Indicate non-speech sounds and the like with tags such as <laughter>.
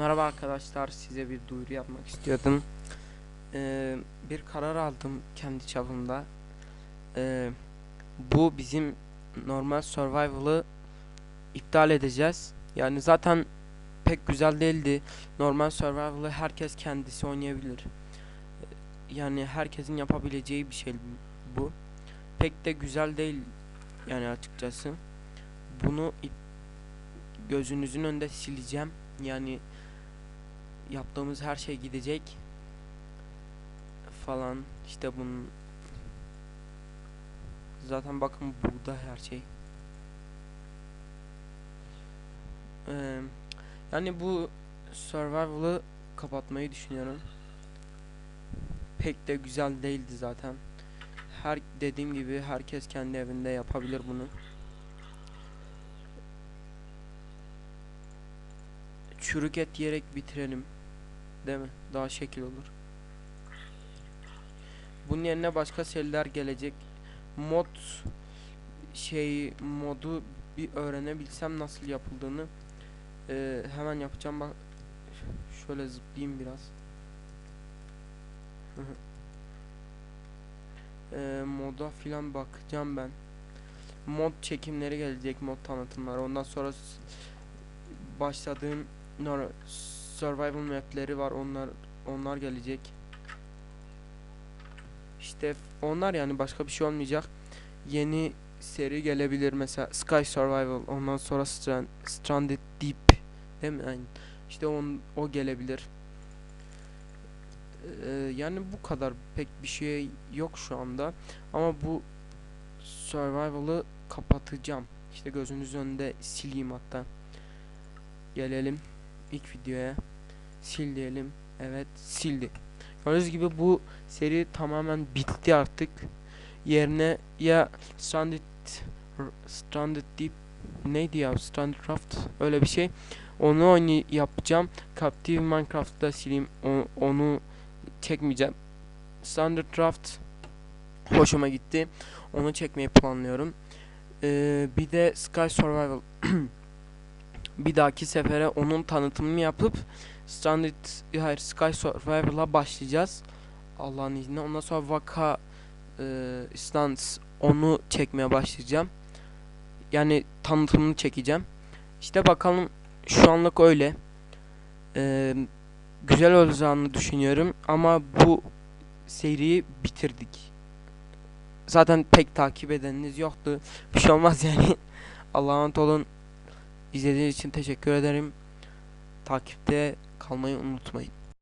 Merhaba arkadaşlar, size bir duyuru yapmak istiyordum. Ee, bir karar aldım kendi çapımda. Ee, bu bizim normal survival'ı iptal edeceğiz. Yani zaten pek güzel değildi. Normal survival'ı herkes kendisi oynayabilir. Ee, Yani herkesin yapabileceği bir şey bu. Pek de güzel değil yani açıkçası. Bunu gözünüzün önünde sileceğim. Yani yaptığımız her şey gidecek falan. İşte bunun zaten bakın burada her şey. Eee, yani bu survival'ı kapatmayı düşünüyorum. Pek de güzel değildi zaten. Her dediğim gibi herkes kendi evinde yapabilir bunu. Çürük et yiyerek bitirelim Değil mi? Daha şekil olur. Bunun yerine başka seriler gelecek. Mod şey modu bir öğrenebilsem nasıl yapıldığını eee, hemen yapacağım bak şöyle zıplayayım biraz Eee, moda filan bakacağım ben mod çekimleri gelecek mod tanıtımları ondan sonra başladığım survival mapleri var. Onlar onlar gelecek. İşte onlar yani başka bir şey olmayacak. Yeni seri gelebilir mesela Sky Survival ondan sonra Strand, Stranded Deep değil mi? Yani işte on, o gelebilir. Ee, yani bu kadar pek bir şey yok şu anda. Ama bu survival'ı kapatacağım. İşte gözünüzün önünde sileyim hatta. Gelelim ilk videoya sil diyelim. Evet sildi. Gördüğünüz gibi bu seri tamamen bitti artık. Yerine ya Stranded Stranded Deep neydi ya? Stranded Raft öyle bir şey. Onu oynay yapacağım. Captive Minecraft'ta sileyim. O- onu çekmeyeceğim. Stranded Raft hoşuma gitti. Onu çekmeyi planlıyorum. Ee, bir de Sky Survival. <clears throat> Bir dahaki sefere onun tanıtımını yapıp Stranded hayır Sky Survival'a başlayacağız. Allah'ın izniyle. Ondan sonra Vaka e, Stance onu çekmeye başlayacağım. Yani tanıtımını çekeceğim. İşte bakalım şu anlık öyle. E, güzel olacağını düşünüyorum ama bu seriyi bitirdik. Zaten pek takip edeniniz yoktu. Bir şey olmaz yani. <laughs> Allah'a emanet olun. İzlediğiniz için teşekkür ederim. Takipte kalmayı unutmayın.